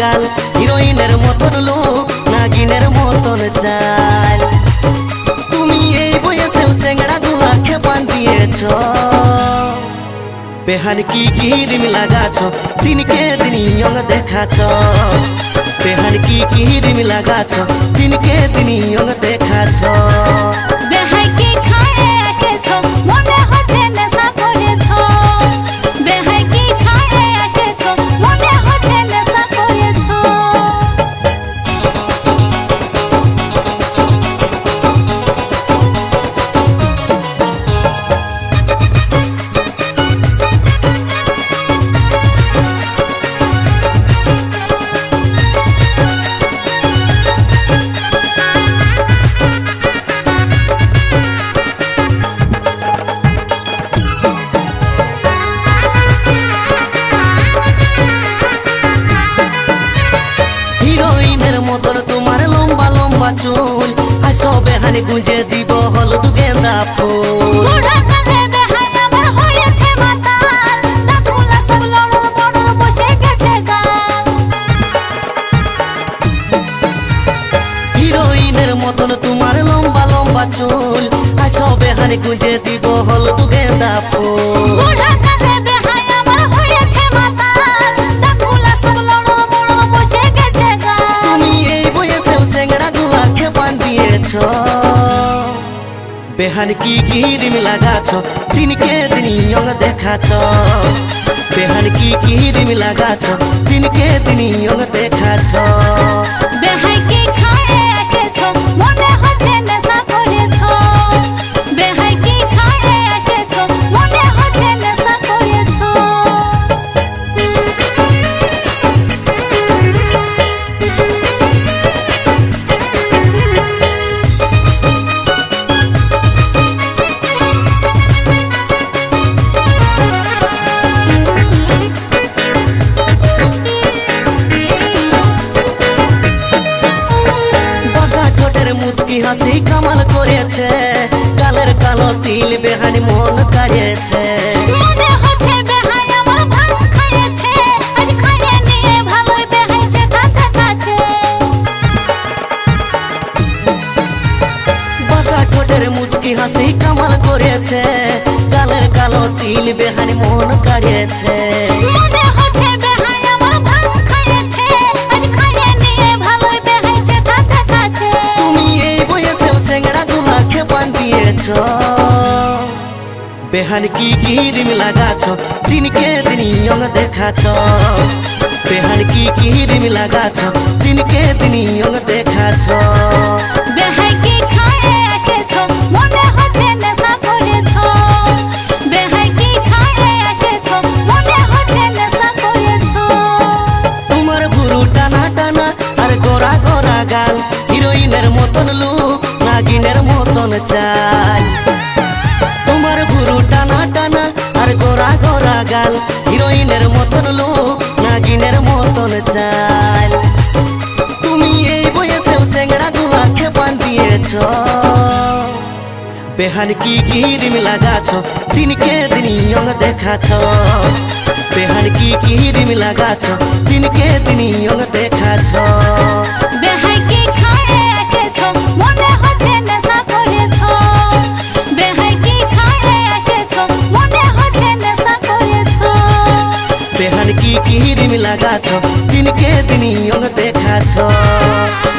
গাল। হিরোইনের মতন লোক, নাগিনের মতন চাল। তুমি এই বয়সেও চেংড়া গুলা খেপান দিয়েছ। বেহান কি কিরিম লাগাছ, দিনকে দিন ইয়ং দেখাছ। বেহান কি কিরিম লাগাছ, দিনকে দিন ইয়ং দেখাছ। হিরোইনের মতন তোমার লম্বা লম্বা চুল। আর সবে হানি গুঁজে দিব হলুদ গেন্দা ফুল। হিরোইনের মতন তোমার লম্বা লম্বা চুল। আর সবে হানি গুঁজে দিব হলুদ গেন্দা ফুল। বেহান কি কিরিম লাগাছ? দিনকে দিন ইয়ং দেখাছ। বেহান কি কিরিম লাগাছ? দিনকে দিন ইয়ং দেখাছ। বেহাইকে হাসি কামাল করেছে। গালের কালো তিল বেহানি মন কাড়িয়েছে। মুচকি হাসি কামাল করেছে। গালের কালো তিল বেহানি মন কাড়িয়েছে। দিন ইয়ং দেখাছ। বেহাইকে খায়ে এসেছ মনে হচ্ছে নেশা করেছ। বেহাইকে খায়ে এসেছ মনে হচ্ছে নেশা করেছ। তোমার ভুরু টানা টানা আর গোরা গোরা গাল হিরোইনের মতন লুক নাগিনের মতন চাল। গাল হিরোইনের মতন লুক, নাগিনের মতন চাল। তুমি এই বয়সেও চেংড়া গুলাকে বান্ধিয়েছ বেহান কি কিরিম লাগাছ, দিনকে দিন ইয়ং দেখাছ। বেহান কি কিরিম লাগাছ, দিনকে দিন ইয়ং দেখাছ। বেহাইকে খায়ে दिनके दिन यो देखा छ।